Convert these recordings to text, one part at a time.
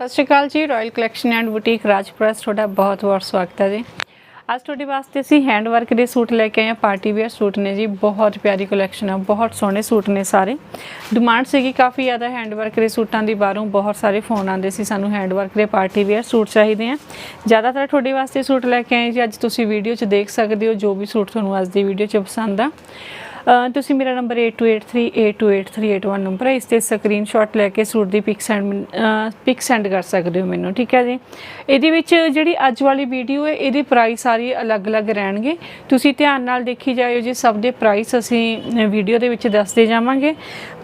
ਸਤਿ ਸ਼੍ਰੀ ਅਕਾਲ ਜੀ royal collection and boutique Rajpura ਤੁਹਾਡਾ ਬਹੁਤ ਬਹੁਤ ਸਵਾਗਤ ਹੈ ਜੀ। ਅੱਜ ਤੁਹਾਡੇ ਵਾਸਤੇ ਅਸੀਂ ਹੈਂਡ ਵਰਕ ਦੇ ਸੂਟ ਲੈ ਕੇ ਆਏ ਹਾਂ ਪਾਰਟੀ ਵੇਅਰ ਸੂਟ ਨੇ ਜੀ, ਬਹੁਤ ਪਿਆਰੀ ਕਲੈਕਸ਼ਨ ਆ, ਬਹੁਤ ਸੋਹਣੇ ਸੂਟ ਨੇ ਸਾਰੇ। ਡਿਮਾਂਡ ਸੀਗੀ ਕਾਫੀ ਜ਼ਿਆਦਾ ਹੈਂਡ ਵਰਕ ਦੇ ਸੂਟਾਂ ਦੀ ਬਾਹਰੋਂ, ਬਹੁਤ ਸਾਰੇ ਫੋਨ ਆਉਂਦੇ ਸੀ ਸਾਨੂੰ ਹੈਂਡ ਵਰਕ ਦੇ ਪਾਰਟੀ ਵੇਅਰ ਸੂਟ ਚਾਹੀਦੇ ਆ। ਜ਼ਿਆਦਾਤਰ ਤੁਹਾਡੇ ਵਾਸਤੇ ਸੂਟ ਲੈ ਕੇ ਆਏ ਜੀ, ਅੱਜ ਤੁਸੀਂ ਵੀਡੀਓ 'ਚ ਦੇਖ ਸਕਦੇ ਹੋ, ਜੋ ਵੀ ਸੂਟ ਤੁਹਾਨੂੰ ਅੱਜ ਦੀ ਵੀਡੀਓ 'ਚ ਪਸੰਦ ਆ। ਤੁਸੀਂ ਮੇਰਾ ਨੰਬਰ 8283828381 ਨੰਬਰ ਹੈ। ਇਸ ਤੇ ਸਕਰੀਨਸ਼ਾਟ ਲੈ ਕੇ ਸੂਟ ਦੀ ਪਿਕ ਸੈਂਡ ਪਿਕ ਸੈਂਡ ਕਰ ਸਕਦੇ ਹੋ ਮੈਨੂੰ, ਠੀਕ ਹੈ ਜੀ? ਇਹਦੇ ਵਿੱਚ ਜਿਹੜੀ ਅੱਜ ਵਾਲੀ ਵੀਡੀਓ ਹੈ, ਇਹਦੀ ਪ੍ਰਾਈਸ ਸਾਰੀ ਅਲੱਗ-ਅਲੱਗ ਰਹਿਣਗੇ। ਤੁਸੀਂ ਧਿਆਨ ਨਾਲ ਦੇਖੀ ਜਾਇਓ ਜੀ, ਸਭ ਦੇ ਪ੍ਰਾਈਸ ਅਸੀਂ ਵੀਡੀਓ ਦੇ ਵਿੱਚ ਦੱਸਦੇ ਜਾਵਾਂਗੇ।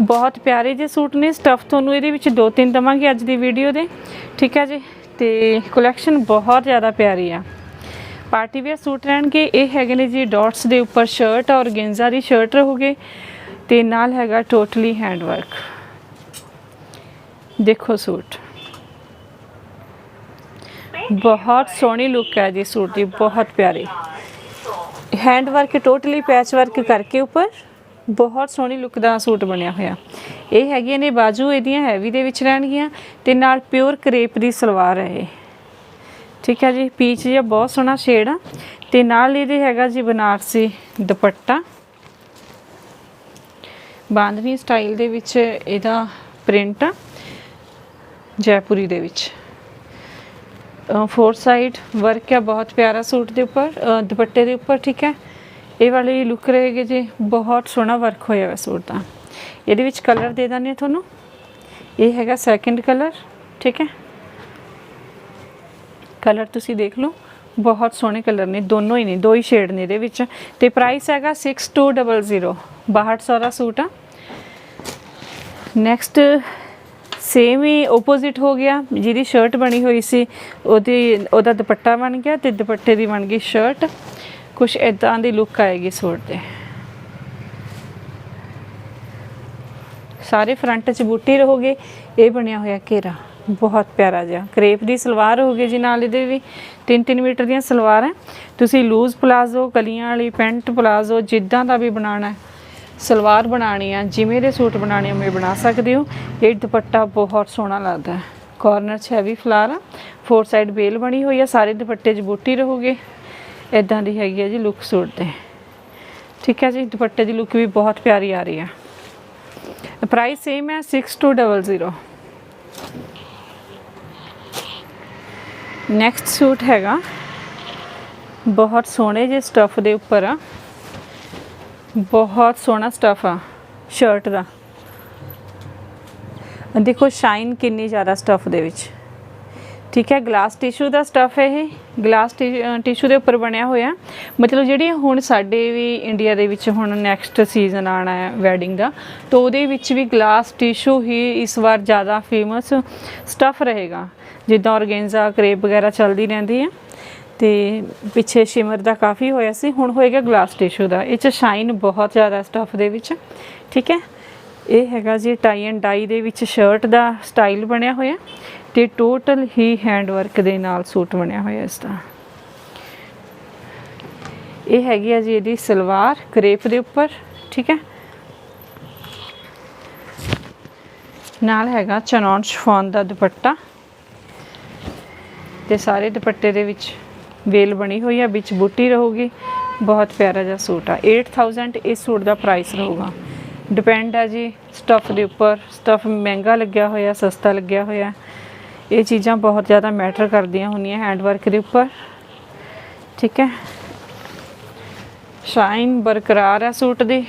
ਬਹੁਤ ਪਿਆਰੇ ਜਿਹੇ ਸੂਟ ਨੇ ਸਟਫ ਤੁਹਾਨੂੰ ਇਹਦੇ ਵਿੱਚ ਦੋ ਤਿੰਨ ਦਵਾਂਗੇ ਅੱਜ ਦੀ ਵੀਡੀਓ ਦੇ, ਠੀਕ ਹੈ ਜੀ? ਤੇ ਕਲੈਕਸ਼ਨ ਬਹੁਤ ਜ਼ਿਆਦਾ ਪਿਆਰੀ ਆ। ਪਾਰਟੀ ਵੇਅਰ ਸੂਟ ਰਹਿਣਗੇ। ਇਹ ਹੈਗੇ ਨੇ ਜੀ ਡਾਟਸ ਦੇ ਉੱਪਰ ਸ਼ਰਟ ਔਰ ਗੇਂਜ਼ਾ ਦੀ ਸ਼ਰਟ ਰਹੂਗੇ ਤੇ ਨਾਲ ਹੈਗਾ ਟੋਟਲੀ ਹੈਂਡ ਵਰਕ ਦੇਖੋ ਸੂਟ। ਬਹੁਤ ਸੋਹਣੀ ਲੁੱਕ ਹੈ ਜੀ ਸੂਟ ਦੀ, ਬਹੁਤ ਪਿਆਰੀ। Hand work totally patch work ਕਰਕੇ ਉੱਪਰ ਬਹੁਤ ਸੋਹਣੀ ਲੁੱਕ ਦਾ ਸੂਟ ਬਣਿਆ ਹੋਇਆ। ਇਹ ਹੈਗੀਆਂ ਨੇ ਬਾਜੂ, ਇਹਦੀਆਂ ਹੈਵੀ ਦੇ ਵਿੱਚ ਰਹਿਣਗੀਆਂ ਤੇ ਨਾਲ ਪਿਓਰ ਕਰੇਪ ਦੀ ਸਲਵਾਰ ਹੈ ਇਹ। ਠੀਕ ਹੈ ਜੀ, ਪੀਚ ਜਿਹਾ ਬਹੁਤ ਸੋਹਣਾ ਸ਼ੇਡ ਆ। ਤੇ ਨਾਲ ਇਹਦੇ ਹੈਗਾ ਜੀ ਬਨਾਰਸੀ ਦੁਪੱਟਾ। ਬਾਂਦਨੀ ਸਟਾਈਲ ਦੇ ਵਿੱਚ ਇਹਦਾ ਪ੍ਰਿੰਟ ਆ, ਜੈਪੁਰੀ ਦੇ ਵਿੱਚ। ਫੋਰ ਸਾਈਡ ਵਰਕ ਹੈ ਬਹੁਤ ਪਿਆਰਾ ਸੂਟ ਦੇ ਉੱਪਰ ਦੁਪੱਟੇ ਦੇ ਉੱਪਰ, ਠੀਕ ਹੈ। ਇਹ ਵਾਲੀ ਲੁੱਕ ਰਹੇਗੀ ਜੀ, ਬਹੁਤ ਸੋਹਣਾ ਵਰਕ ਹੋਇਆ ਹੋਇਆ ਸੂਟ ਦਾ। ਇਹਦੇ ਵਿੱਚ ਕਲਰ ਦੇ ਦਾਂਗੇ ਤੁਹਾਨੂੰ। ਇਹ ਹੈਗਾ ਸੈਕੰਡ ਕਲਰ ਠੀਕ ਹੈ। ਕਲਰ ਤੁਸੀਂ ਦੇਖ ਲਓ। ਬਹੁਤ ਸੋਹਣੇ ਕਲਰ ਨੇ, ਦੋਨੋਂ ਹੀ ਨੇ, ਦੋ ਹੀ ਸ਼ੇਡ ਨੇ ਇਹਦੇ ਵਿੱਚ। ਤੇ ਪ੍ਰਾਈਸ ਹੈਗਾ 6200 6200 ਦਾ ਸੂਟ ਆ। ਨੈਕਸਟ ਸੇਮ ਹੀ ਆਪੋਜ਼ਿਟ ਹੋ ਗਿਆ, ਜਿਹਦੀ ਸ਼ਰਟ ਬਣੀ ਹੋਈ ਸੀ, ਉਹਦੀ, ਉਹਦਾ ਦੁਪੱਟਾ ਬਣ ਗਿਆ ਤੇ ਦੁਪੱਟੇ ਦੀ ਬਣ ਗਈ ਸ਼ਰਟ ਕੁਝ ਇਦਾਂ ਦੀ ਲੁੱਕ ਆਏਗੀ ਸੂਟ ਤੇ। ਸਾਰੇ ਫਰੰਟ 'ਚ ਬੂਟੀ ਰਹੋਗੇ, ਇਹ ਬਣਿਆ ਹੋਇਆ ਘੇਰਾ। ਬਹੁਤ ਪਿਆਰਾ ਜਿਹਾ। ਕਰੇਪ ਦੀ ਸਲਵਾਰ ਹੋਗੀ ਜੀ ਨਾਲ ਇਹਦੇ ਵੀ। 3-3 ਮੀਟਰ ਦੀਆਂ ਸਲਵਾਰ। ਹੈ ਤੁਸੀਂ ਲੂਜ਼ ਪਲਾਜ਼ੋ ਕਲੀਆਂ ਵਾਲੀ ਪੈਂਟ ਪਲਾਜ਼ੋ ਜਿੱਦਾਂ ਦਾ ਵੀ ਬਣਾਉਣਾ ਹੈ, ਸਲਵਾਰ ਬਣਾਣੀ ਆ, ਜਿਵੇਂ ਦੇ ਸੂਟ ਬਣਾਣੇ ਉਵੇਂ ਬਣਾ ਸਕਦੇ ਹੋ। ਇਹ ਦੁਪੱਟਾ ਬਹੁਤ ਸੋਹਣਾ ਲੱਗਦਾ ਹੈ। ਕਾਰਨਰ 'ਚ ਹੈਵੀ ਫਲਾਰ ਆ। ਫੋਰ ਸਾਈਡ ਬੇਲ ਬਣੀ ਹੋਈ ਆ। ਸਾਰੇ ਦੁਪੱਟੇ 'ਚ ਬੂਟੀ ਰਹੋਗੇ। ਇਦਾਂ ਦੀ ਹੈਗੀ ਆ ਜੀ ਲੁੱਕ ਸੂਟ ਤੇ ਠੀਕ ਹੈ ਜੀ, ਦੁਪੱਟੇ ਦੀ ਲੁੱਕ ਵੀ ਬਹੁਤ ਪਿਆਰੀ ਆ ਰਹੀ ਆ। ਪ੍ਰਾਈਸ ਸੇਮ ਹੈ 6200 ਨੈਕਸਟ ਸੂਟ ਹੈਗਾ। ਬਹੁਤ ਸੋਹਣੇ ਜਿਹੇ ਸਟਫ ਦੇ ਉੱਪਰ ਆ। ਬਹੁਤ ਸੋਹਣਾ ਸਟਫ ਆ ਸ਼ਰਟ ਦਾ। ਦੇਖੋ ਸ਼ਾਈਨ ਕਿੰਨੀ ਜ਼ਿਆਦਾ ਸਟਫ ਦੇ ਵਿੱਚ। ਠੀਕ ਹੈ ਗਲਾਸ ਟਿਸ਼ੂ ਦਾ ਸਟਫ ਹੈ ਇਹ। ਗਲਾਸ ਟਿਸ਼ੂ ਦੇ ਉੱਪਰ ਬਣਿਆ ਹੋਇਆ। ਮਤਲਬ ਜਿਹੜੀ ਹੁਣ ਸਾਡੇ ਵੀ ਇੰਡੀਆ ਦੇ ਵਿੱਚ ਹੁਣ ਨੈਕਸਟ ਸੀਜ਼ਨ ਆਣਾ ਹੈ ਵੈਡਿੰਗ ਦਾ, ਤਾਂ ਉਹਦੇ ਵਿੱਚ ਵੀ ਗਲਾਸ ਟਿਸ਼ੂ ਹੀ ਇਸ ਵਾਰ ਜ਼ਿਆਦਾ ਫੇਮਸ ਸਟਫ ਰਹੇਗਾ। ਜਿੱਦਾਂ ਔਰਗੈਂਜ਼ਾ ਕਰੇਪ ਵਗੈਰਾ ਚੱਲਦੀ ਰਹਿੰਦੀ ਹੈ। ਤੇ ਪਿੱਛੇ ਸ਼ਿਮਰ ਦਾ ਕਾਫੀ ਹੋਇਆ ਸੀ, ਹੁਣ ਹੋਏਗਾ ਗਲਾਸ ਟਿਸ਼ੂ ਦਾ। ਇਹ ਚ ਸ਼ਾਈਨ ਬਹੁਤ ਜ਼ਿਆਦਾ ਸਟਫ ਦੇ ਵਿੱਚ। ਠੀਕ ਹੈ। ਇਹ ਹੈਗਾ ਜੀ ਟਾਈ ਐਂਡ ਡਾਈ ਦੇ ਵਿੱਚ ਸ਼ਰਟ ਦਾ ਸਟਾਈਲ ਬਣਿਆ ਹੋਇਆ ਤੇ ਟੋਟਲ ਹੀ ਹੈਂਡ ਵਰਕ ਦੇ ਨਾਲ ਸੂਟ ਬਣਿਆ ਹੋਇਆ ਇਸ ਦਾ। ਇਹ ਹੈਗੀ ਆ ਜੀ ਇਹਦੀ ਸਲਵਾਰ ਕਰੇਪ ਦੇ ਉੱਪਰ, ਠੀਕ ਹੈ। ਨਾਲ ਹੈਗਾ ਚਨੌਨ ਸ਼ਫੋਨ ਦਾ ਦੁਪੱਟਾ ਤੇ ਸਾਰੇ ਦੁਪੱਟੇ ਦੇ ਵਿੱਚ ਵੇਲ ਬਣੀ ਹੋਈ ਆ, ਵਿੱਚ ਬੂਟੀ ਰਹੂਗੀ। ਬਹੁਤ ਪਿਆਰਾ ਜਿਹਾ ਸੂਟ ਆ। 8000 ਇਸ ਸੂਟ ਦਾ ਪ੍ਰਾਈਸ ਰਹੂਗਾ। ਡਿਪੈਂਡ ਆ ਜੀ ਸਟਫ ਦੇ ਉੱਪਰ। ਸਟਫ ਮਹਿੰਗਾ ਲੱਗਿਆ ਹੋਇਆ, ਸਸਤਾ ਲੱਗਿਆ ਹੋਇਆ। ਇਹ ਚੀਜ਼ਾਂ ਬਹੁਤ ਜ਼ਿਆਦਾ ਮੈਟਰ ਕਰਦੀਆਂ ਹੁੰਦੀਆਂ ਹੈਂਡ ਵਰਕ ਦੇ ਉੱਪਰ। ਠੀਕ ਹੈ? ਸ਼ਾਈਨ ਬਰਕਰਾਰ ਹੈ ਸੂਟ ਦੀ।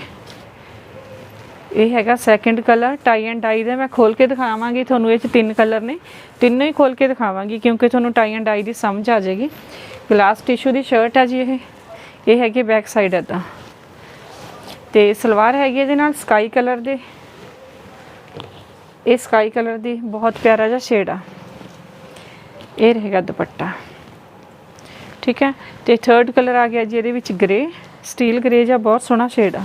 ਇਹ ਹੈਗਾ second colour tie and dye ਦਾ। ਮੈਂ ਖੋਲ ਕੇ ਦਿਖਾਵਾਂਗੀ ਤੁਹਾਨੂੰ, ਇਹ ਚ ਤਿੰਨ ਕਲਰ ਨੇ। ਤਿੰਨੋਂ ਹੀ ਖੋਲ ਕੇ ਦਿਖਾਵਾਂਗੀ ਕਿਉਂਕਿ ਤੁਹਾਨੂੰ ਟਾਈ ਐਂਡ ਡਾਈ ਦੀ ਸਮਝ ਆ ਜਾਏਗੀ। ਗਲਾਸ ਟਿਸ਼ੂ ਦੀ ਸ਼ਰਟ ਹੈ ਜੀ ਇਹ। ਇਹ ਹੈਗੀ ਬੈਕ ਸਾਈਡ ਇਦਾਂ। ਤੇ ਸਲਵਾਰ ਹੈਗੀ ਇਹਦੇ ਨਾਲ ਸਕਾਈ ਕਲਰ ਦੇ। ਇਹ ਸਕਾਈ ਕਲਰ ਦੀ ਬਹੁਤ ਪਿਆਰਾ ਜਿਹਾ ਸ਼ੇਡ ਆ। ਇਹ ਰਹੇਗਾ ਦੁਪੱਟਾ। ਠੀਕ ਹੈ? ਤੇ ਥਰਡ ਕਲਰ ਆ ਗਿਆ ਜੀ, ਇਹਦੇ ਵਿੱਚ ਗ੍ਰੇ ਸਟੀਲ ਗ੍ਰੇ ਜਿਹਾ ਬਹੁਤ ਸੋਹਣਾ ਸ਼ੇਡ ਆ।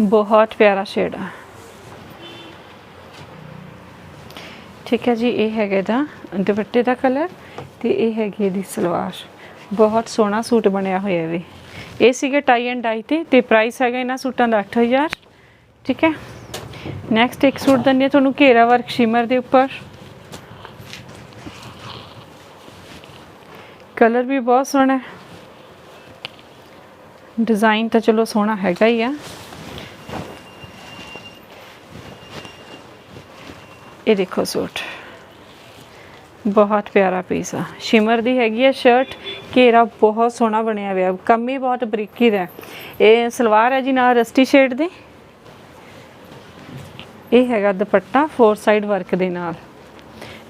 ਬਹੁਤ ਪਿਆਰਾ ਸ਼ੇਡ ਆ। ਠੀਕ ਹੈ ਜੀ, ਇਹ ਹੈਗਾ ਦਾ ਦੁਪੱਟੇ ਦਾ ਕਲਰ ਤੇ ਇਹ ਹੈਗੀ ਇਹਦੀ ਸਲਵਾਰ। ਬਹੁਤ ਸੋਹਣਾ ਸੂਟ ਬਣਿਆ ਹੋਇਆ ਵੀ। ਇਹ ਸੀਗੇ ਟਾਈ ਐਂਡ ਡਾਈ ਤੇ ਤੇ ਪ੍ਰਾਈਸ ਹੈਗਾ ਇਹਨਾਂ ਸੂਟਾਂ ਦਾ 8000 ਠੀਕ ਹੈ। ਨੈਕਸਟ ਇੱਕ ਸੂਟ ਦਿੰਦੇ ਹਾਂ ਤੁਹਾਨੂੰ, ਘੇਰਾ ਵਰਕ ਸ਼ਿਮਰ ਦੇ ਉੱਪਰ। ਕਲਰ ਵੀ ਬਹੁਤ ਸੋਹਣਾ ਹੈ। ਡਿਜ਼ਾਈਨ ਤਾਂ ਚਲੋ ਸੋਹਣਾ ਹੈਗਾ ਹੀ ਆ। ਇਹ ਦੇਖੋ ਸੂਟ। ਬਹੁਤ ਪਿਆਰਾ ਪੀਸ ਆ। ਸ਼ਿਮਰ ਦੀ ਹੈਗੀ ਆ ਸ਼ਰਟ ਘੇਰਾ ਬਹੁਤ ਸੋਹਣਾ ਬਣਿਆ ਹੋਇਆ। ਕੰਮ ਵੀ ਬਹੁਤ ਬਰੀਕੀ ਦਾ। ਇਹ ਸਲਵਾਰ ਹੈ ਜੀ ਨਾਲ ਰਸਟੀ ਸ਼ੇਡ ਦੀ। ਇਹ ਹੈਗਾ ਦੁਪੱਟਾ ਫੋਰ ਸਾਈਡ ਵਰਕ ਦੇ ਨਾਲ।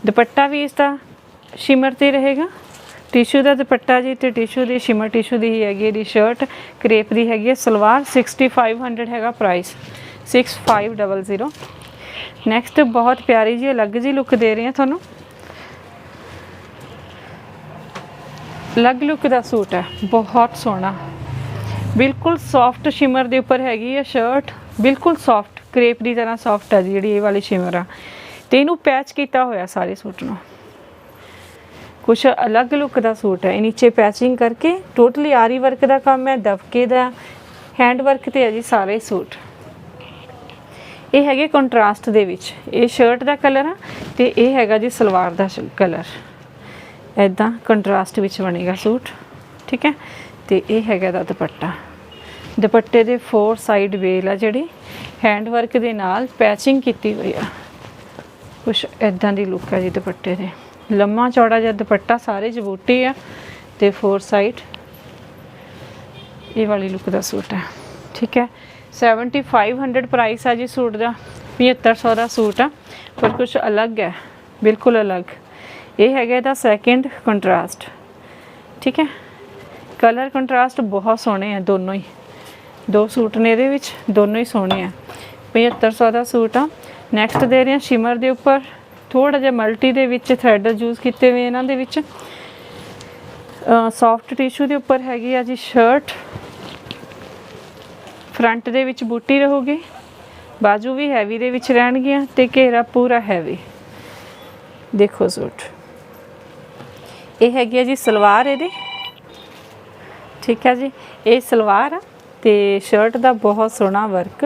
ਦੁਪੱਟਾ ਵੀ ਇਸ ਦਾ ਸ਼ਿਮਰ ਤੇ ਰਹੇਗਾ। ਟਿਸ਼ੂ ਦਾ ਦੁਪੱਟਾ ਜੀ ਤੇ ਟਿਸ਼ੂ ਦੀ, ਸ਼ਿਮਰ ਟਿਸ਼ੂ ਦੀ ਹੀ ਹੈਗੀ ਇਹਦੀ ਸ਼ਰਟ ਕ੍ਰੇਪ ਦੀ ਹੈਗੀ ਹੈ ਸਲਵਾਰ 6500 ਹੈਗਾ ਪ੍ਰਾਈਸ 6500 ਨੈਕਸਟ ਬਹੁਤ ਪਿਆਰੀ ਜੀ ਅਲੱਗ ਜੀ ਲੁੱਕ ਦੇ ਰਹੇ ਹਾਂ ਤੁਹਾਨੂੰ। ਅਲੱਗ ਲੁੱਕ ਦਾ ਸੂਟ ਹੈ, ਬਹੁਤ ਸੋਹਣਾ। ਬਿਲਕੁਲ ਸੌਫਟ ਸ਼ਿਮਰ ਦੇ ਉੱਪਰ ਹੈਗੀ ਹੈ ਸ਼ਰਟ ਬਿਲਕੁਲ ਸੌਫਟ ਕ੍ਰੇਪ ਦੀ ਤਰ੍ਹਾਂ ਸੌਫਟ ਹੈ ਜੀ, ਜਿਹੜੀ ਇਹ ਵਾਲੀ ਸ਼ਿਮਰ ਆ। ਤੇ ਇਹਨੂੰ ਪੈਚ ਕੀਤਾ ਹੋਇਆ ਸਾਰੇ ਸੂਟ ਨੂੰ। ਕੁਛ ਅਲੱਗ ਲੁੱਕ ਦਾ ਸੂਟ ਹੈ, ਇਹ ਨੀਚੇ ਪੈਚਿੰਗ ਕਰਕੇ ਟੋਟਲੀ ਆਰੀ ਵਰਕ ਦਾ ਕੰਮ ਹੈ, ਦਬਕੇ ਦਾ ਹੈਂਡ ਵਰਕ ਤੇ ਹੈ ਜੀ ਸਾਰੇ ਸੂਟ। ਇਹ ਹੈਗੇ ਕੰਟਰਾਸਟ ਦੇ ਵਿੱਚ। ਇਹ ਸ਼ਰਟ ਦਾ ਕਲਰ ਆ ਤੇ ਇਹ ਹੈਗਾ ਜੀ ਸਲਵਾਰ ਦਾ ਕਲਰ ਐਦਾਂ ਕੰਟਰਾਸਟ ਵਿੱਚ ਬਣੇਗਾ ਸੂਟ, ਠੀਕ ਹੈ? ਤੇ ਇਹ ਹੈਗਾ ਦਾ ਦੁਪੱਟਾ। ਦੁਪੱਟੇ ਦੇ ਫੋਰ ਸਾਈਡ ਵੇਲ ਆ ਜਿਹੜੀ ਹੈਂਡ ਵਰਕ ਦੇ ਨਾਲ ਪੈਚਿੰਗ ਕੀਤੀ ਹੋਈ ਆ। ਕੁਛ ਐਦਾਂ ਦੀ ਲੁੱਕ ਹੈ ਜੀ ਦੁਪੱਟੇ ਦੇ। ਲੰਮਾ, ਚੌੜਾ ਜਿਹਾ ਦੁਪੱਟਾ, ਸਾਰੇ ਜਬੂਟੀ ਆ ਤੇ ਫੋਰ ਸਾਈਡ ਇਹ ਵਾਲੀ ਲੁੱਕ ਦਾ ਸੂਟ ਹੈ ਠੀਕ ਹੈ? 7500 ਪ੍ਰਾਈਸ ਆ ਜੀ ਸੂਟ ਦਾ 7500 ਦਾ ਸੂਟ ਆ, ਪਰ ਕੁਝ ਅਲੱਗ ਹੈ, ਬਿਲਕੁਲ ਅਲੱਗ। ਇਹ ਹੈਗਾ ਇਹਦਾ ਸੈਕਿੰਡ ਕੰਟਰਾਸਟ ਠੀਕ ਹੈ? ਕਲਰ ਕੰਟਰਾਸਟ ਬਹੁਤ ਸੋਹਣੇ ਆ ਦੋਨੋਂ ਹੀ। ਦੋ ਸੂਟ ਨੇ ਇਹਦੇ ਵਿੱਚ, ਦੋਨੋਂ ਹੀ ਸੋਹਣੇ ਆ। 7500 ਦਾ ਸੂਟ ਆ। ਨੈਕਸਟ ਦੇ ਰਹੇ ਹਾਂ ਸ਼ਿਮਰ ਦੇ ਉੱਪਰ। ਥੋੜਾ ਜਿਹਾ ਮਲਟੀ ਦੇ ਵਿੱਚ ਥ੍ਰੈਡ ਯੂਜ਼ ਕੀਤੇ ਹੋਏ ਇਹਨਾਂ ਦੇ ਵਿੱਚ। ਸੌਫਟ ਟਿਸ਼ੂ ਦੇ ਉੱਪਰ ਹੈਗੀ ਆ ਜੀ ਸ਼ਰਟ ਫਰੰਟ ਦੇ ਵਿੱਚ ਬੂਟੀ ਰਹੂਗੀ, ਬਾਜੂ ਵੀ ਹੈਵੀ ਦੇ ਵਿੱਚ ਰਹਿਣਗੀਆਂ ਤੇ ਘੇਰਾ ਪੂਰਾ ਹੈਵੀ ਦੇਖੋ ਸੂਟ। ਇਹ ਹੈਗੀ ਆ ਜੀ ਸਲਵਾਰ ਇਹਦੇ। ਠੀਕ ਹੈ ਜੀ, ਇਹ ਸਲਵਾਰ ਆ ਤੇ ਸ਼ਰਟ ਦਾ ਬਹੁਤ ਸੋਹਣਾ ਵਰਕ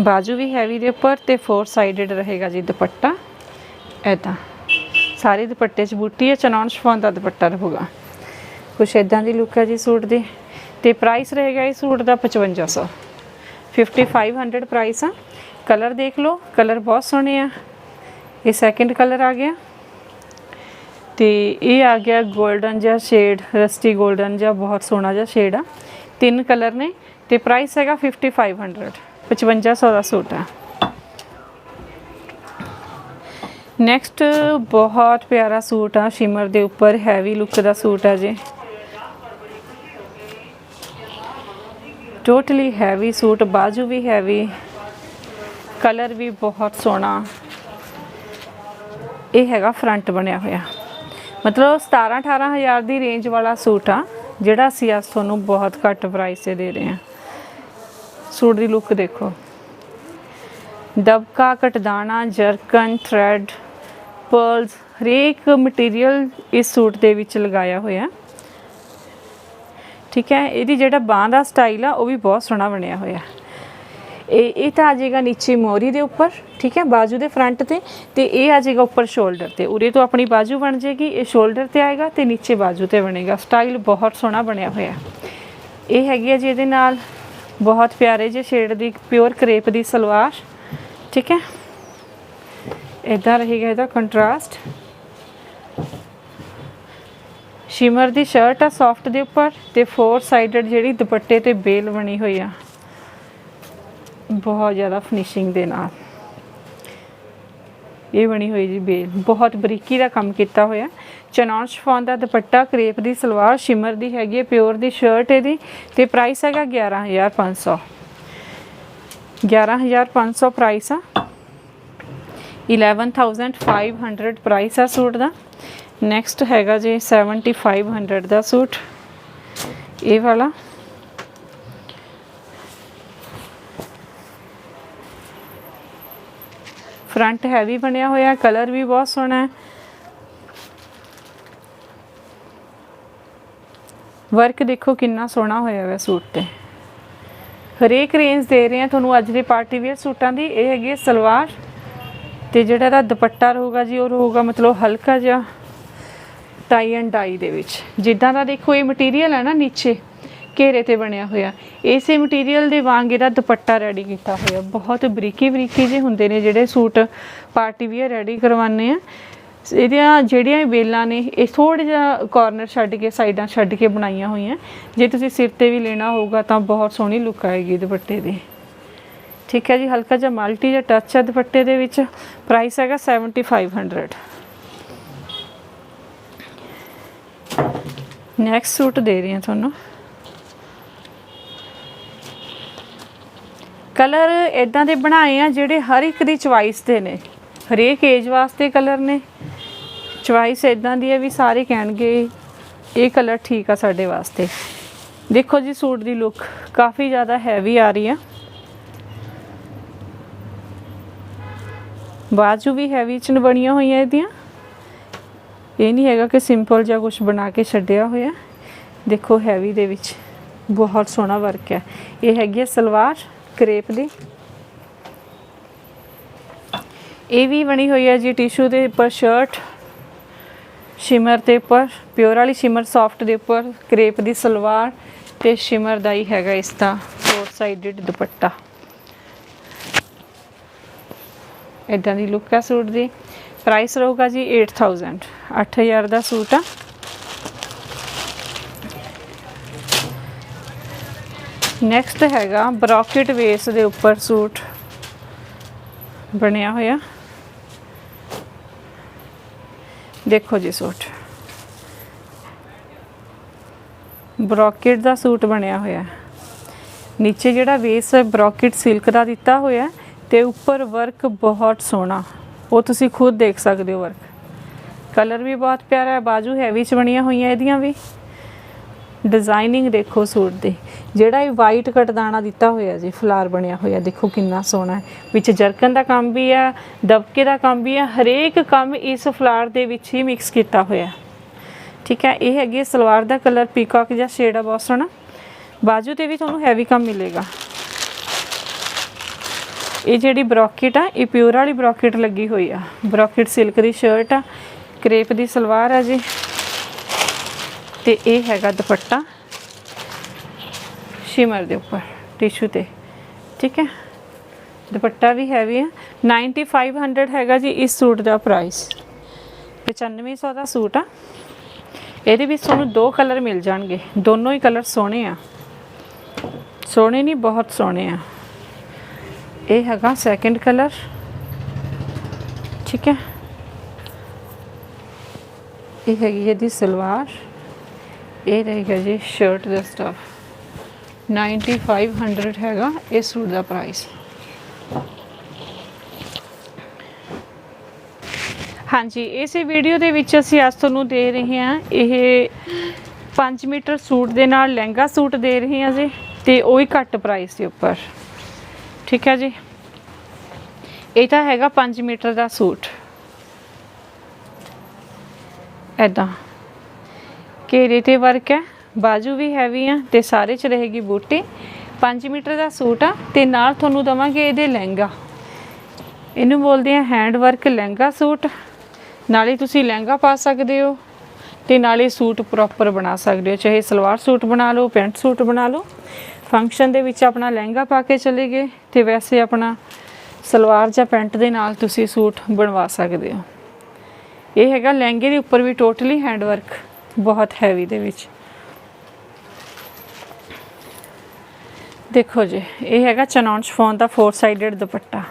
ਬਾਜੂ ਵੀ ਹੈਵੀ ਦੇ ਉੱਪਰ ਤੇ ਫੋਰ ਸਾਈਡਡ ਰਹੇਗਾ ਜੀ ਦੁਪੱਟਾ। ਐਦਾਂ ਸਾਰੇ ਦੁਪੱਟੇ 'ਚ ਬੂਟੀ ਹੈ ਚਨੌਨ ਸ਼ਫੋਨ ਦਾ ਦੁਪੱਟਾ ਰਹੂਗਾ। ਕੁਛ ਇਦਾਂ ਦੀ ਲੁੱਕ ਹੈ ਜੀ ਸੂਟ ਦੀ। ਤੇ ਪ੍ਰਾਈਸ ਰਹੇਗਾ ਇਸ ਸੂਟ ਦਾ 5500 5500 ਪ੍ਰਾਈਸ ਆ। ਕਲਰ ਦੇਖ ਲਓ ਕਲਰ ਬਹੁਤ ਸੋਹਣੇ ਆ। ਇਹ ਸੈਕਿੰਡ ਕਲਰ ਆ ਗਿਆ। ਤੇ ਇਹ ਆ ਗਿਆ 골ਡਨ ਜਿਹਾ ਸ਼ੇਡ ਰਸਟੀ 골ਡਨ ਜਿਹਾ ਬਹੁਤ ਸੋਹਣਾ ਜਿਹਾ ਸ਼ੇਡ ਆ। ਤਿੰਨ ਕਲਰ ਨੇ ਤੇ ਪ੍ਰਾਈਸ ਹੈਗਾ 5500 5500 ਦਾ ਸੂਟ ਆ। ਨੈਕਸਟ ਬਹੁਤ ਪਿਆਰਾ ਸੂਟ ਆ। ਸ਼ਿਮਰ ਦੇ ਉੱਪਰ ਹੈਵੀ ਲੁੱਕ ਦਾ ਸੂਟ ਆ ਜੇ। ਟੋਟਲੀ ਹੈਵੀ ਸੂਟ ਬਾਜੂ ਵੀ ਹੈਵੀ ਕਲਰ ਵੀ ਬਹੁਤ ਸੋਹਣਾ ਇਹ ਹੈਗਾ ਫਰੰਟ ਬਣਿਆ ਹੋਇਆ ਮਤਲਬ 17 18000 ਦੀ ਰੇਂਜ ਵਾਲਾ ਸੂਟ ਆ ਜਿਹੜਾ ਅਸੀਂ ਅੱਜ ਤੁਹਾਨੂੰ ਬਹੁਤ ਘੱਟ ਪ੍ਰਾਈਸ ਤੇ ਦੇ ਰਹੇ ਹਾਂ ਸੂਟ ਦੀ ਲੁੱਕ ਦੇਖੋ ਦਬਕਾ ਕਟਦਾਣਾ ਜਰਕਨ ਥ੍ਰੈਡ ਪਰਲਸ ਹਰੇਕ ਮਟੀਰੀਅਲ ਇਸ ਸੂਟ ਦੇ ਵਿੱਚ ਲਗਾਇਆ ਹੋਇਆ ਠੀਕ ਹੈ? ਇਹਦੀ ਜਿਹੜਾ ਬਾਹ ਦਾ ਸਟਾਈਲ ਆ, ਉਹ ਵੀ ਬਹੁਤ ਸੋਹਣਾ ਬਣਿਆ ਹੋਇਆ ਇਹ ਇਹ ਤਾਂ ਆ ਜਾਏਗਾ ਨੀਚੇ ਮੋਰੀ ਦੇ ਉੱਪਰ, ਠੀਕ ਹੈ? ਬਾਜੂ ਦੇ ਫਰੰਟ ਤੇ ਤੇ ਇਹ ਆ ਜਾਏਗਾ ਉੱਪਰ ਸ਼ੋਲਡਰ ਤੇ। ਉਰੇ ਤੋਂ ਆਪਣੀ ਬਾਜੂ ਬਣ ਜਾਏਗੀ, ਇਹ ਸ਼ੋਲਡਰ ਤੇ ਆਏਗਾ ਤੇ ਨੀਚੇ ਬਾਜੂ ਤੇ ਬਣੇਗਾ। ਸਟਾਈਲ ਬਹੁਤ ਸੋਹਣਾ ਬਣਿਆ ਹੋਇਆ ਇਹ ਹੈਗੀ ਆ ਜੀ ਇਹਦੇ ਨਾਲ ਬਹੁਤ ਪਿਆਰੇ ਜੇ ਸ਼ੇਡ ਦੀ ਪਿਓਰ ਕਰੇਪ ਦੀ ਸਲਵਾਰ, ਠੀਕ ਹੈ? ਇਦਾਂ ਰਹੇਗਾ ਇਹਦਾ ਕੰਟਰਾਸਟ ਸ਼ਿਮਰ ਦੀ ਸ਼ਰਟ ਆ ਸੌਫਟ ਦੇ ਉੱਪਰ ਤੇ ਫੋਰ ਸਾਈਡਡ ਜਿਹੜੀ ਦੁਪੱਟੇ ਤੇ ਬੇਲ ਬਣੀ ਹੋਈ ਆ। ਬਹੁਤ ਜ਼ਿਆਦਾ ਫਿਨਿਸ਼ਿੰਗ ਦੇ ਨਾਲ। ਇਹ ਬਣੀ ਹੋਈ ਜੀ ਬੇਲ। ਬਹੁਤ ਬਰੀਕੀ ਦਾ ਕੰਮ ਕੀਤਾ ਹੋਇਆ। ਚਨੌਨ ਸ਼ਫੋਨ ਦਾ ਦੁਪੱਟਾ, ਕਰੇਪ ਦੀ ਸਲਵਾਰ, ਸ਼ਿਮਰ ਦੀ ਹੈਗੀ ਹੈ ਪਿਓਰ ਦੀ ਸ਼ਰਟ ਇਹਦੀ ਤੇ ਪ੍ਰਾਈਸ ਹੈਗਾ 11500 11500 ਪ੍ਰਾਈਸ ਆ। 11500 ਪ੍ਰਾਈਸ ਆ ਸੂਟ ਦਾ। ਨੈਕਸਟ ਹੈਗਾ ਜੀ 7500 ਦਾ ਸੂਟ। ਇਹ ਵਾਲਾ। ਫਰੰਟ ਹੈਵੀ ਬਣਿਆ ਹੋਇਆ ਕਲਰ ਵੀ ਬਹੁਤ ਸੋਹਣਾ ਹੈ। ਵਰਕ ਦੇਖੋ ਕਿੰਨਾ ਸੋਹਣਾ ਹੋਇਆ ਹੋਇਆ ਸੂਟ ਤੇ। ਹਰੇਕ ਰੇਂਜ ਦੇ ਰਹੇ ਆ ਤੁਹਾਨੂੰ ਅੱਜ ਦੇ ਪਾਰਟੀ ਵੇਅਰ ਸੂਟਾਂ ਦੀ। ਇਹ ਹੈਗੀ ਹੈ ਸਲਵਾਰ ਤੇ ਜਿਹੜਾ ਇਹਦਾ ਦੁਪੱਟਾ ਰਹੂਗਾ ਜੀ, ਉਹ ਰਹੂਗਾ ਮਤਲਬ ਹਲਕਾ ਜਿਹਾ। ਟਾਈ ਐਂਡ ਡਾਈ ਦੇ ਵਿੱਚ। ਜਿੱਦਾਂ ਦਾ ਦੇਖੋ ਇਹ ਮਟੀਰੀਅਲ ਹੈ ਨਾ ਨੀਚੇ, ਘੇਰੇ ਤੇ ਬਣਿਆ ਹੋਇਆ। ਇਸੇ ਮਟੀਰੀਅਲ ਦੇ ਵਾਂਗ ਇਹਦਾ ਦੁਪੱਟਾ ਰੈਡੀ ਕੀਤਾ ਹੋਇਆ। ਬਹੁਤ ਬਰੀਕੀ ਬਰੀਕੀ ਜਿਹੇ ਹੁੰਦੇ ਨੇ ਜਿਹੜੇ ਸੂਟ ਪਾਰਟੀ ਵੀਅਰ ਰੈਡੀ ਕਰਵਾਉਂਦੇ ਆ। ਇਹਦੀਆਂ ਜਿਹੜੀਆਂ ਵੇਲਾਂ ਨੇ, ਇਹ ਥੋੜ੍ਹਾ ਜਿਹਾ ਕਾਰਨਰ ਛੱਡ ਕੇ, ਸਾਈਡਾਂ ਛੱਡ ਕੇ ਬਣਾਈਆਂ ਹੋਈਆਂ। ਜੇ ਤੁਸੀਂ ਸਿਰ ਤੇ ਵੀ ਲੈਣਾ ਹੋਊਗਾ ਤਾਂ ਬਹੁਤ ਸੋਹਣੀ ਲੁੱਕ ਆਏਗੀ ਦੁਪੱਟੇ ਦੀ। ਠੀਕ ਹੈ ਜੀ, ਹਲਕਾ ਜਿਹਾ ਮਲਟੀ ਜਿਹਾ ਟੱਚ ਹੈ ਦੁਪੱਟੇ ਦੇ ਵਿੱਚ। ਪ੍ਰਾਈਸ ਹੈਗਾ 7500 ਨੈਕਸਟ ਸੂਟ ਦੇ ਰਹੀ ਹਾਂ ਤੁਹਾਨੂੰ। ਕਲਰ ਇਦਾਂ ਦੇ ਬਣਾਏ ਆ ਜਿਹੜੇ ਹਰ ਇੱਕ ਦੀ ਚੁਆਇਸ ਦੇ ਨੇ। ਹਰੇਕ ਏਜ ਵਾਸਤੇ ਕਲਰ ਨੇ। ਚੁਆਇਸ ਇਦਾਂ ਦੀ ਹੈ ਵੀ ਸਾਰੇ ਕਹਿਣਗੇ, ਇਹ ਕਲਰ ਠੀਕ ਆ ਸਾਡੇ ਵਾਸਤੇ। ਦੇਖੋ ਜੀ ਸੂਟ ਦੀ ਲੁੱਕ ਕਾਫੀ ਜ਼ਿਆਦਾ ਹੈਵੀ ਆ ਰਹੀ ਆ। ਬਾਜੂ ਵੀ ਹੈਵੀ ਚ ਬਣੀਆਂ ਹੋਈਆਂ ਇਹਦੀਆਂ। ਇਹ ਨਹੀਂ ਹੈਗਾ ਕਿ ਸਿੰਪਲ ਜਿਹਾ ਕੁਝ ਬਣਾ ਕੇ ਛੱਡਿਆ ਹੋਇਆ। ਦੇਖੋ ਹੈਵੀ ਦੇ ਵਿੱਚ ਬਹੁਤ ਸੋਹਣਾ ਵਰਕ ਹੈ। ਇਹ ਹੈਗੀ ਹੈ ਸਲਵਾਰ ਕਰੇਪ ਦੀ। ਇਹ ਵੀ ਬਣੀ ਹੋਈ ਹੈ ਜੀ ਟਿਸ਼ੂ ਦੇ ਉੱਪਰ ਸ਼ਰਟ ਸ਼ਿਮਰ ਦੇ ਉੱਪਰ ਪਿਓਰ ਵਾਲੀ ਸ਼ਿਮਰ ਸੌਫਟ ਦੇ ਉੱਪਰ ਕਰੇਪ ਦੀ ਸਲਵਾਰ ਤੇ ਸ਼ਿਮਰ ਦਾ ਹੀ ਹੈਗਾ ਇਸ ਦਾ ਫੋਰ ਸਾਈਡਡ ਦੁਪੱਟਾ। ਇਦਾਂ ਦੀ ਲੁੱਕ ਹੈ ਸੂਟ ਦੀ। ਪ੍ਰਾਈਸ ਰਹੂਗਾ ਜੀ 8000 8000 ਦਾ ਸੂਟ ਆ। ਨੈਕਸਟ ਹੈਗਾ ਬਰੋਕਟ ਵੇਸ ਦੇ ਉੱਪਰ ਸੂਟ। ਬਣਿਆ ਹੋਇਆ। ਦੇਖੋ ਜੀ ਸੂਟ। ਬਰੋਕਟ ਦਾ ਸੂਟ ਬਣਿਆ ਹੋਇਆ। ਨੀਚੇ ਜਿਹੜਾ ਵੇਸ ਹੈ ਬਰੋਕਟ ਸਿਲਕ ਦਾ ਦਿੱਤਾ ਹੋਇਆ ਹੈ ਤੇ ਉੱਪਰ ਵਰਕ ਬਹੁਤ ਸੋਹਣਾ। ਉਹ ਤੁਸੀਂ ਖੁਦ ਦੇਖ ਸਕਦੇ ਹੋ ਵਰਕ ਕਲਰ ਵੀ ਬਹੁਤ ਪਿਆਰਾ ਹੈ, ਬਾਜੂ ਹੈਵੀ ਚ ਬਣੀਆਂ ਹੋਈਆਂ ਇਹਦੀਆਂ ਵੀ। ਡਿਜ਼ਾਈਨਿੰਗ ਦੇਖੋ ਸੂਟ ਦੀ। ਜਿਹੜਾ ਇਹ ਵਾਈਟ ਕਟਦਾਣਾ ਦਿੱਤਾ ਹੋਇਆ ਜੀ, ਫਲਾਰ ਬਣਿਆ ਹੋਇਆ, ਦੇਖੋ ਕਿੰਨਾ ਸੋਹਣਾ ਹੈ। ਵਿੱਚ ਜਰਕਨ ਦਾ ਕੰਮ ਵੀ ਆ ਦਬਕੇ ਦਾ ਕੰਮ ਵੀ ਆ ਹਰੇਕ ਕੰਮ ਇਸ ਫਲਾਰ ਦੇ ਵਿੱਚ ਹੀ ਮਿਕਸ ਕੀਤਾ ਹੋਇਆ ਠੀਕ ਹੈ, ਇਹ ਹੈਗੀ ਹੈ ਸਲਵਾਰ ਦਾ ਕਲਰ ਪੀਕਾਕ ਜਾਂ ਸ਼ੇਡ ਆ, ਬਹੁਤ ਸੋਹਣਾ। ਬਾਜੂ ਤੇ ਵੀ ਤੁਹਾਨੂੰ ਹੈਵੀ ਕੰਮ ਮਿਲੇਗਾ। ਇਹ ਜਿਹੜੀ ਬਰੋਕਟ ਆ, ਇਹ ਪਿਓਰ ਵਾਲੀ ਬਰੋਕਟ ਲੱਗੀ ਹੋਈ ਆ। ਬਰੋਕਟ ਸਿਲਕ ਦੀ ਸ਼ਰਟ ਆ, ਕਰੇਪ ਦੀ ਸਲਵਾਰ ਆ ਜੀ। ਤੇ ਇਹ ਹੈਗਾ ਦੁਪੱਟਾ ਸ਼ਿਮਰ ਦੇ ਉੱਪਰ, ਟਿਸ਼ੂ ਤੇ। ਠੀਕ ਹੈ? ਦੁਪੱਟਾ ਵੀ ਹੈਵੀ ਹੈ 9500 ਹੈਗਾ ਜੀ ਇਸ ਸੂਟ ਦਾ ਪ੍ਰਾਈਸ 9500 ਦਾ ਸੂਟ ਆ। ਇਹਦੇ ਵਿੱਚ ਤੁਹਾਨੂੰ ਦੋ ਕਲਰ ਮਿਲ ਜਾਣਗੇ। ਦੋਨੋਂ ਹੀ ਕਲਰ ਸੋਹਣੇ ਆ। ਸੋਹਣੇ ਨਹੀਂ, ਬਹੁਤ ਸੋਹਣੇ ਆ। ਇਹ ਹੈਗਾ ਸੈਕੰਡ ਕਲਰ ਠੀਕ ਹੈ। ਇਹ ਹੈਗੀ ਇਹਦੀ ਸਲਵਾਰ। ਇਹ ਰਹੇਗਾ ਜੀ ਸ਼ਰਟ ਦਾ ਸਟਫ 9500 ਹੈਗਾ ਇਸ ਸੂਟ ਦਾ ਪ੍ਰਾਈਸ ਹਾਂਜੀ, ਇਸੇ ਵੀਡੀਓ ਦੇ ਵਿੱਚ ਅਸੀਂ ਅੱਜ ਤੁਹਾਨੂੰ ਦੇ ਰਹੇ ਹਾਂ ਇਹ 5 ਮੀਟਰ ਸੂਟ ਦੇ ਨਾਲ ਲਹਿੰਗਾ ਸੂਟ ਦੇ ਰਹੇ ਹਾਂ ਜੀ ਤੇ ਉਹ ਹੀ ਘੱਟ ਪ੍ਰਾਈਸ ਦੇ ਉੱਪਰ। ਠੀਕ ਹੈ ਜੀ। ਇਹ ਤਾਂ ਹੈਗਾ 5 ਮੀਟਰ ਦਾ ਸੂਟ। ਐਦਾਂ ਘੇਰੇ ਤੇ ਵਰਕ ਹੈ, ਬਾਜੂ ਵੀ ਹੈਵੀ ਆ ਤੇ ਸਾਰੇ ਚ ਰਹੇਗੀ ਬੂਟੀ। 5 ਮੀਟਰ ਦਾ ਸੂਟ ਆ ਤੇ ਨਾਲ ਤੁਹਾਨੂੰ ਦਵਾਂਗੇ ਇਹਦੇ ਲਹਿੰਗਾ। ਇਹਨੂੰ ਬੋਲਦੇ ਆ ਹੈਂਡ ਵਰਕ ਲਹਿੰਗਾ ਸੂਟ। ਨਾਲੇ ਤੁਸੀਂ ਲਹਿੰਗਾ ਪਾ ਸਕਦੇ ਹੋ ਤੇ ਨਾਲੇ ਸੂਟ ਪ੍ਰੋਪਰ ਬਣਾ ਸਕਦੇ ਹੋ, ਚਾਹੇ ਸਲਵਾਰ ਸੂਟ ਬਣਾ ਲਓ, ਪੈਂਟ ਸੂਟ ਬਣਾ ਲਓ। ਫੰਕਸ਼ਨ ਦੇ ਵਿੱਚ ਆਪਣਾ ਲਹਿੰਗਾ ਪਾ ਕੇ ਚਲੇ ਗਏ ਤੇ ਵੈਸੇ ਆਪਣਾ ਸਲਵਾਰ ਜਾਂ ਪੈਂਟ ਦੇ ਨਾਲ ਤੁਸੀਂ ਸੂਟ ਬਣਵਾ ਸਕਦੇ ਹੋ। ਇਹ ਹੈਗਾ ਲਹਿੰਗੇ ਦੇ ਉੱਪਰ ਵੀ ਟੋਟਲੀ ਹੈਂਡ ਵਰਕ ਬਹੁਤ ਹੈਵੀ ਦੇ ਵਿੱਚ। ਦੇਖੋ ਜੀ, ਇਹ ਹੈਗਾ ਚਨੌਨ ਸ਼ਫੋਨ ਦਾ ਫੋਰ ਸਾਈਡਡ ਦੁਪੱਟਾ।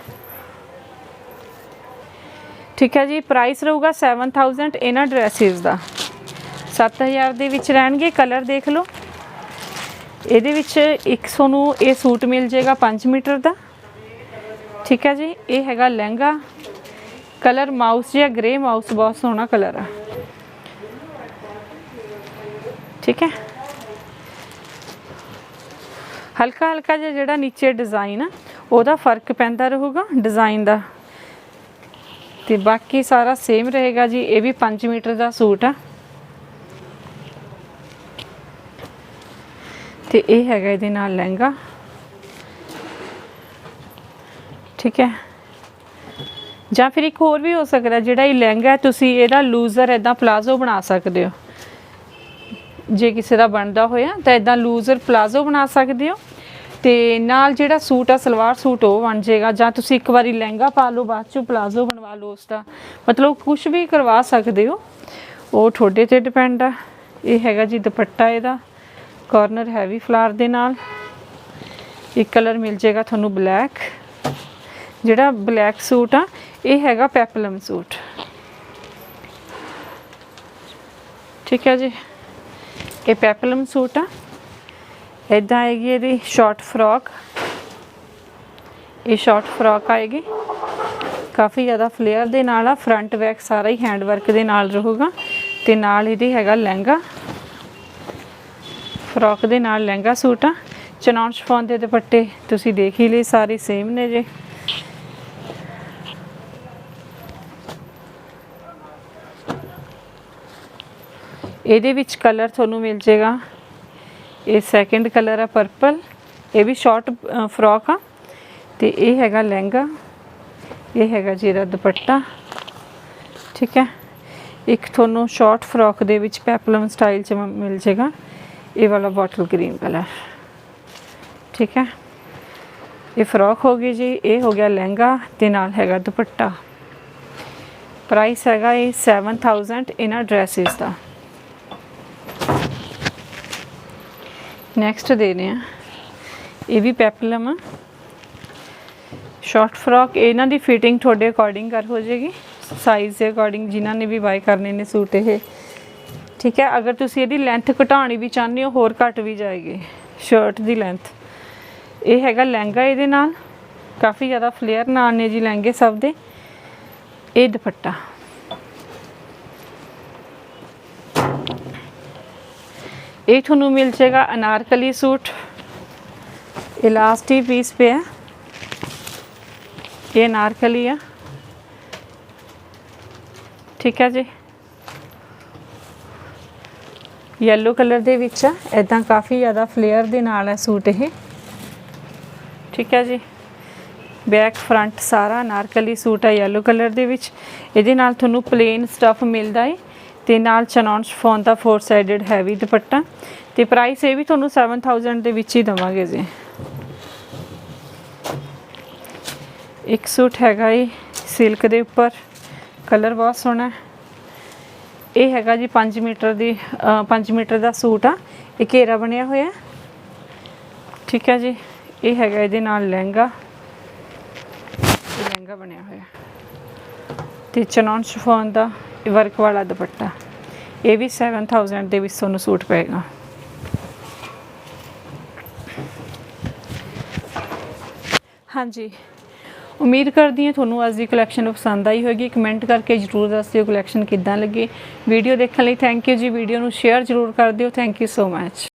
ਠੀਕ ਹੈ ਜੀ ਪ੍ਰਾਈਸ ਰਹੂਗਾ 7000 ਇਹਨਾਂ ਡਰੈਸਿਸ ਦਾ। 7000 ਦੇ ਵਿੱਚ ਰਹਿਣਗੇ ਕਲਰ ਦੇਖ ਲਓ। ਇਹਦੇ ਵਿੱਚ ਇੱਕ ਤੁਹਾਨੂੰ ਇਹ ਸੂਟ ਮਿਲ ਜਾਏਗਾ 5 ਮੀਟਰ ਦਾ। ਠੀਕ ਹੈ ਜੀ? ਇਹ ਹੈਗਾ ਲਹਿੰਗਾ। ਕਲਰ ਮਾਊਸ ਜਾਂ ਗ੍ਰੇ ਮਾਊਸ, ਬਹੁਤ ਸੋਹਣਾ ਕਲਰ ਆ। ਠੀਕ ਹੈ? ਹਲਕਾ ਹਲਕਾ ਜਿਹਾ ਜਿਹੜਾ ਨੀਚੇ ਡਿਜ਼ਾਈਨ ਆ, ਉਹਦਾ ਫ਼ਰਕ ਪੈਂਦਾ ਰਹੂਗਾ ਡਿਜ਼ਾਈਨ ਦਾ। ਤੇ ਬਾਕੀ ਸਾਰਾ ਸੇਮ ਰਹੇਗਾ ਜੀ, ਇਹ ਵੀ 5 ਮੀਟਰ ਦਾ ਸੂਟ ਆ। ਤੇ ਇਹ ਹੈਗਾ ਇਹਦੇ ਨਾਲ ਲਹਿੰਗਾ। ਠੀਕ ਹੈ। ਜਾਂ ਫਿਰ ਇੱਕ ਹੋਰ ਵੀ ਹੋ ਸਕਦਾ, ਜਿਹੜਾ ਇਹ ਲਹਿੰਗਾ ਤੁਸੀਂ ਇਹਦਾ ਲੂਜ਼ਰ ਇਦਾਂ ਪਲਾਜ਼ੋ ਬਣਾ ਸਕਦੇ ਹੋ। ਜੇ ਕਿਸੇ ਦਾ ਬਣਦਾ ਹੋਇਆ, ਤਾਂ ਇਦਾਂ ਲੂਜ਼ਰ ਪਲਾਜ਼ੋ ਬਣਾ ਸਕਦੇ ਹੋ। ਤੇ ਨਾਲ ਜਿਹੜਾ ਸੂਟ ਆ, ਸਲਵਾਰ ਸੂਟ, ਉਹ ਬਣ ਜਾਏਗਾ। ਜਾਂ ਤੁਸੀਂ ਇੱਕ ਵਾਰੀ ਲਹਿੰਗਾ ਪਾ ਲਓ, ਬਾਅਦ ਚੋਂ ਪਲਾਜ਼ੋ ਬਣਵਾ ਲਓ ਉਸ ਦਾ। ਮਤਲਬ ਕੁਝ ਵੀ ਕਰਵਾ ਸਕਦੇ ਹੋ। ਉਹ ਤੁਹਾਡੇ ਤੇ ਡਿਪੈਂਡ ਆ। ਇਹ ਹੈਗਾ ਜੀ ਦੁਪੱਟਾ ਇਹਦਾ। ਕਾਰਨਰ ਹੈਵੀ ਫਲਾਰ ਦੇ ਨਾਲ। ਇੱਕ ਕਲਰ ਮਿਲ ਜਾਏਗਾ ਤੁਹਾਨੂੰ ਬਲੈਕ ਜਿਹੜਾ ਬਲੈਕ ਸੂਟ ਆ, ਇਹ ਹੈਗਾ ਪੈਪਲਮ ਸੂਟ। ਠੀਕ ਹੈ ਜੀ। ਇਹ ਪੈਪਲਮ ਸੂਟ ਆ। ਇਦਾਂ ਆਏਗੀ ਇਹਦੀ ਸ਼ਾਰਟ ਫਰੋਕ ਇਹ ਸ਼ਾਰਟ ਫਰੋਕ ਆਏਗੀ। ਕਾਫੀ ਜ਼ਿਆਦਾ ਫਲੇਅਰ ਦੇ ਨਾਲ ਆ। ਫਰੰਟ ਬੈਕ ਸਾਰਾ ਹੀ ਹੈਂਡ ਵਰਕ ਦੇ ਨਾਲ ਰਹੂਗਾ। ਤੇ ਨਾਲ ਇਹਦੇ ਹੈਗਾ ਲਹਿੰਗਾ। ਫਰੋਕ ਦੇ ਨਾਲ ਲਹਿੰਗਾ ਸੂਟ ਆ। ਚਨੌਨ ਸ਼ਫੋਨ ਦੇ ਦੁਪੱਟੇ ਤੁਸੀਂ ਦੇਖ ਹੀ ਲਈ ਸਾਰੇ ਸੇਮ ਨੇ ਜੇ। ਇਹਦੇ ਵਿੱਚ ਕਲਰ ਤੁਹਾਨੂੰ ਮਿਲ ਜਾਏਗਾ ਇਹ ਸੈਕੰਡ ਕਲਰ ਆ ਪਰਪਲ ਇਹ ਵੀ ਸ਼ਾਰਟ ਫਰੋਕ ਆ। ਤੇ ਇਹ ਹੈਗਾ ਲਹਿੰਗਾ, ਇਹ ਹੈਗਾ ਜੀ ਦੁਪੱਟਾ। ਠੀਕ ਹੈ। ਇੱਕ ਤੁਹਾਨੂੰ ਸ਼ਾਰਟ ਫਰੋਕ ਦੇ ਵਿੱਚ ਪੈਪਲਮ ਸਟਾਈਲ ਚ ਮ- ਮਿਲ ਜੇਗਾ। ਇਹ ਵਾਲਾ ਬੋਟਲ ਗ੍ਰੀਨ ਕਲਰ ਠੀਕ ਹੈ? ਇਹ ਫਰੋਕ ਹੋ ਗਈ ਜੀ, ਇਹ ਹੋ ਗਿਆ ਲਹਿੰਗਾ ਤੇ ਨਾਲ ਹੈਗਾ ਦੁਪੱਟਾ। ਪ੍ਰਾਈਸ ਹੈਗਾ ਇਹ 7000 ਇਹਨਾਂ ਡਰੈਸਿਸ ਦਾ। ਨੈਕਸਟ ਦੇ ਰਹੇ ਆ ਇਹ ਵੀ ਪੈਪਲਮ ਆ। ਸ਼ਾਰਟ ਫਰੋਕ ਇਹਨਾਂ ਦੀ ਫਿਟਿੰਗ ਤੁਹਾਡੇ ਅਕੋਰਡਿੰਗ ਕਰ ਹੋ ਜਾਏਗੀ। ਸਾਈਜ਼ ਦੇ ਅਕੋਰਡਿੰਗ ਜਿਨ੍ਹਾਂ ਨੇ ਵੀ ਬਾਈ ਕਰਨੇ ਨੇ ਸੂਟ ਇਹ। ਠੀਕ ਹੈ, ਅਗਰ ਤੁਸੀਂ ਇਹਦੀ ਲੈਂਥ ਘਟਾਉਣੀ ਵੀ ਚਾਹੁੰਦੇ ਹੋ, ਹੋਰ ਘਟ ਵੀ ਜਾਏਗੀ। ਸ਼ਰਟ ਦੀ ਲੈਂਥ ਇਹ ਹੈਗਾ ਲਹਿੰਗਾ ਇਹਦੇ ਨਾਲ। ਕਾਫੀ ਜ਼ਿਆਦਾ ਫਲੇਅਰ ਨਾਲ ਨੇ ਜੀ ਲਹਿੰਗੇ ਸਭ ਦੇ। ਇਹ ਦੁਪੱਟਾ। ਇਹ ਤੁਹਾਨੂੰ ਮਿਲ ਜਾਏਗਾ ਅਨਾਰਕਲੀ ਸੂਟ। ਇਲਾਸਟਿਕ ਪੀਸ पे है ਇਹ ਅਨਾਰਕਲੀ ਆ। ਠੀਕ ਹੈ ਜੀ। ਯੈਲੋ ਕਲਰ ਦੇ ਵਿੱਚ ਆ। ਇਦਾਂ ਕਾਫੀ ਜ਼ਿਆਦਾ ਫਲੇਅਰ ਦੇ ਨਾਲ ਹੈ ਸੂਟ ਇਹ। ਠੀਕ ਹੈ ਜੀ। ਬੈਕ ਫਰੰਟ ਸਾਰਾ ਨਾਰਕਲੀ ਸੂਟ ਹੈ ਯੈਲੋ ਕਲਰ ਦੇ ਵਿੱਚ। ਇਹਦੇ ਨਾਲ ਤੁਹਾਨੂੰ ਪਲੇਨ ਸਟਫ ਮਿਲਦਾ ਏ। ਤੇ ਨਾਲ ਚਨੌਨ ਸ਼ਫੋਨ ਦਾ ਫੋਰ ਸਾਈਡਡ ਹੈਵੀ ਦੁਪੱਟਾ। ਤੇ ਪ੍ਰਾਈਸ ਇਹ ਵੀ ਤੁਹਾਨੂੰ 7000 ਦੇ ਵਿੱਚ ਹੀ ਦਵਾਂਗੇ ਜੀ। ਇੱਕ ਸੂਟ ਹੈਗਾ ਏ ਸਿਲਕ ਦੇ ਉੱਪਰ। ਕਲਰ ਬਹੁਤ ਸੋਹਣਾ। ਹੈ ਇਹ ਹੈਗਾ ਜੀ 5 ਮੀਟਰ ਦੀ 5 ਮੀਟਰ ਦਾ ਸੂਟ ਆ। ਇਹ ਘੇਰਾ ਬਣਿਆ ਹੋਇਆ ਠੀਕ ਹੈ ਜੀ। ਇਹ ਹੈਗਾ ਇਹਦੇ ਨਾਲ ਲਹਿੰਗਾ। ਇਹ ਲਹਿੰਗਾ ਬਣਿਆ ਹੋਇਆ ਤੇ ਚਨੌਨ ਸ਼ਿਫੋਨ ਦਾ ਵਰਕ ਵਾਲਾ ਦੁਪੱਟਾ। ਇਹ ਵੀ 7000 ਦੇ ਵਿੱਚ ਤੁਹਾਨੂੰ ਸੂਟ ਪਏਗਾ। ਹਾਂਜੀ। ਉਮੀਦ ਕਰਦੀ ਹਾਂ ਤੁਹਾਨੂੰ ਅੱਜ ਦੀ ਕਲੈਕਸ਼ਨ ਪਸੰਦ ਆਈ ਹੋਵੇਗੀ ਕਮੈਂਟ ਕਰਕੇ ਜਰੂਰ ਦੱਸ ਦਿਓ ਕਲੈਕਸ਼ਨ ਕਿੱਦਾਂ ਲੱਗੀ। ਵੀਡੀਓ ਦੇਖਣ ਲਈ ਥੈਂਕ ਯੂ ਜੀ। ਵੀਡੀਓ ਨੂੰ ਸ਼ੇਅਰ ਜਰੂਰ ਕਰ ਦਿਓ। Thank you so much